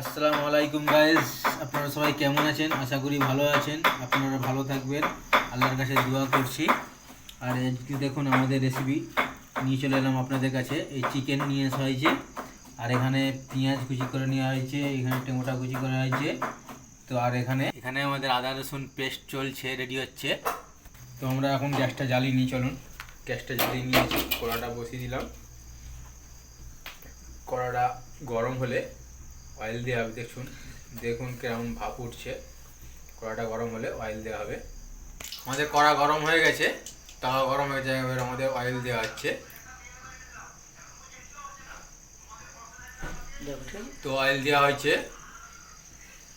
আসসালামু আলাইকুম গাইজ আপনারা সবাই কেমন আছেন? আশা করি ভালো আছেন। আপনারা ভালো থাকবেন। আল্লাহর কাছে দোয়া করছি। আর আজকে দেখুন আমাদের রেসিপি নিয়ে চলে এলাম আপনাদের কাছে। এই চিকেন নিয়ে আসা হয়েছে। আর এখানে পেঁয়াজ কুচি করে নেওয়া হয়েছে। এখানে টমেটো কুচি করা হয়েছে। তো আর এখানে এখানে আমাদের আদা, রসুন পেস্ট চলছে রেডি হচ্ছে। তো আমরা এখন গ্যাসটা জ্বালিয়ে নিই, চলুন। গ্যাসটা জ্বালিয়ে নিয়েছি কড়াটা বসিয়ে দিলাম। কড়াটা গরম হলে অয়েল দেওয়া হবে, দেখুন দেখুন কেমন ভাপ উঠছে। কড়াটা গরম হলে অয়েল দেওয়া হবে। আমাদের কড়া গরম হয়ে গেছে, তাওয়া গরম হয়ে যায় এবার আমাদের অয়েল দেওয়া হচ্ছে। তো অয়েল দেওয়া হয়েছে।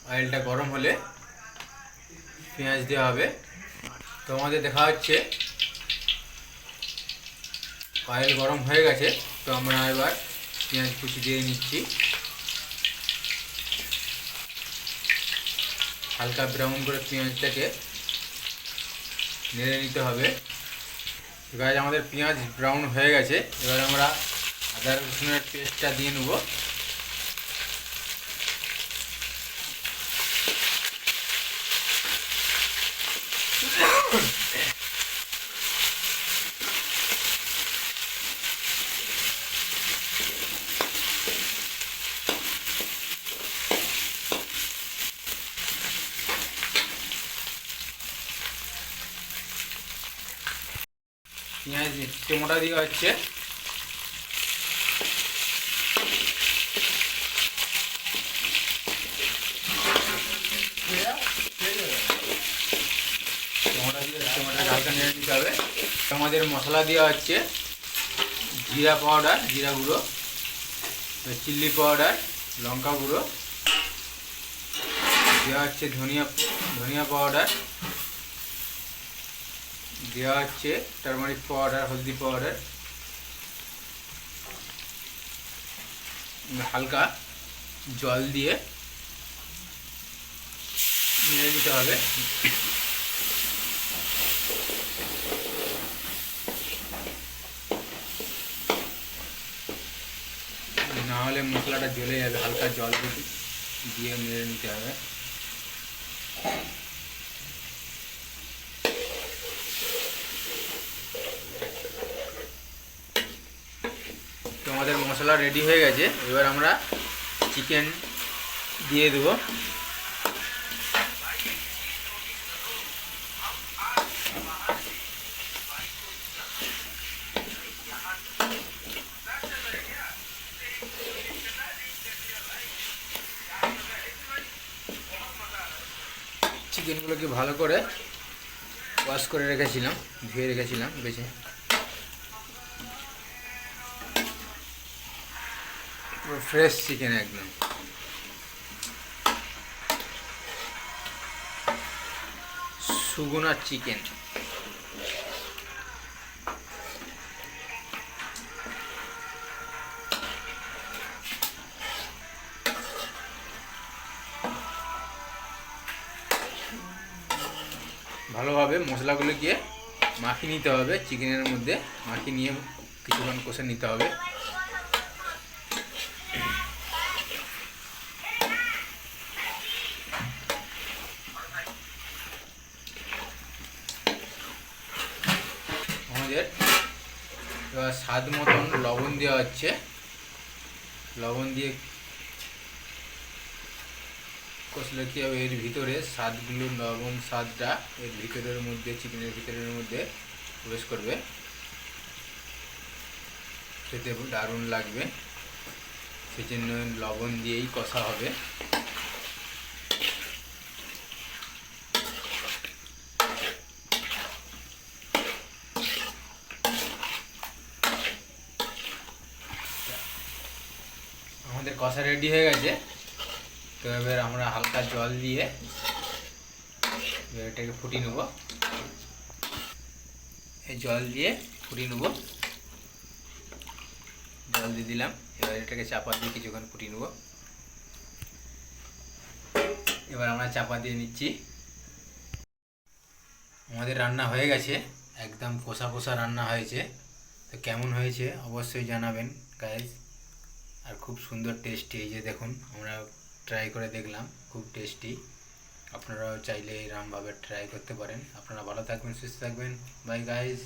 অয়েলটা গরম হলে পেঁয়াজ দেওয়া হবে। তো আমাদের দেখা হচ্ছে অয়েল গরম হয়ে গেছে, তো আমরা এবার পেঁয়াজ কুচি দিয়ে নিচ্ছি। হালকা ব্রাউন করে পেঁয়াজটাকে নেড়ে নিতে হবে। এবার আমাদের পেঁয়াজ ব্রাউন হয়ে গেছে। এবার আমরা আদা রসুনের পেস্টটা দিয়ে নেব। পেঁয়াজ টমেটো দেওয়া হচ্ছে। দিয়ে নিতে হবে। আমাদের মশলা দেওয়া হচ্ছে জিরা পাউডার, জিরা গুঁড়ো চিল্লি পাউডার, লঙ্কা গুঁড়ো। দেওয়া হচ্ছে ধনিয়া ধনিয়া পাউডার। দেওয়া হচ্ছে টারমারিক পাউডার হলদি পাউডার হালকা জল দিয়ে নেড়ে দিতে হবে। না হলে মশলাটা জ্বলে যাবে, হালকা জল দিয়ে দিয়ে নিতে হবে। আমাদের মশলা রেডি হয়ে গেছে। এবার আমরা চিকেন দিয়ে দেবো। চিকেনগুলোকে ভালো করে ওয়াশ করে রেখেছিলাম, ধুয়ে রেখেছিলাম, বেছে। ফ্রেশ চিকেন একদম। সুগুনা চিকেন ভালোভাবে মশলাগুলোকে মাখিয়ে নিতে হবে চিকেনের মধ্যে মাখিয়ে নিয়ে কিছুক্ষণ কষে নিতে হবে। আমাদের। এবার স্বাদ মতন লবণ দেওয়া হচ্ছে। লবণ দিয়ে কষলে কি হবে? এর ভিতরে স্বাদগুলো, লবণ স্বাদটা এর ভিতরের মধ্যে, চিকেনের ভিতরের মধ্যে প্রবেশ করবে। খেতে দারুণ লাগবে। সেই জন্য লবণ দিয়েই কষা হবে আমাদের কষা রেডি হয়ে গেছে। তো এবার আমরা হালকা জল দিয়ে এটাকে ফুটিয়ে নেব। এই জল দিয়ে ফুটিয়ে নেব। জল দিয়ে দিলাম। এবার এটাকে চাপা দিয়ে কিছুক্ষণ ফুটিয়ে নেব। এবার আমরা চাপা দিয়ে নিচ্ছি। আমাদের রান্না হয়ে গেছে। একদম কষা কষা রান্না হয়েছে। তো কেমন হয়েছে অবশ্যই জানাবেন গাইজ আর খুব সুন্দর টেস্টি এই যে দেখুন, আমরা ট্রাই করে দেখলাম, খুব টেস্টি আপনারাও চাইলে এরমভাবে ট্রাই করতে পারেন। আপনারা ভালো থাকবেন, সুস্থ থাকবেন। By guys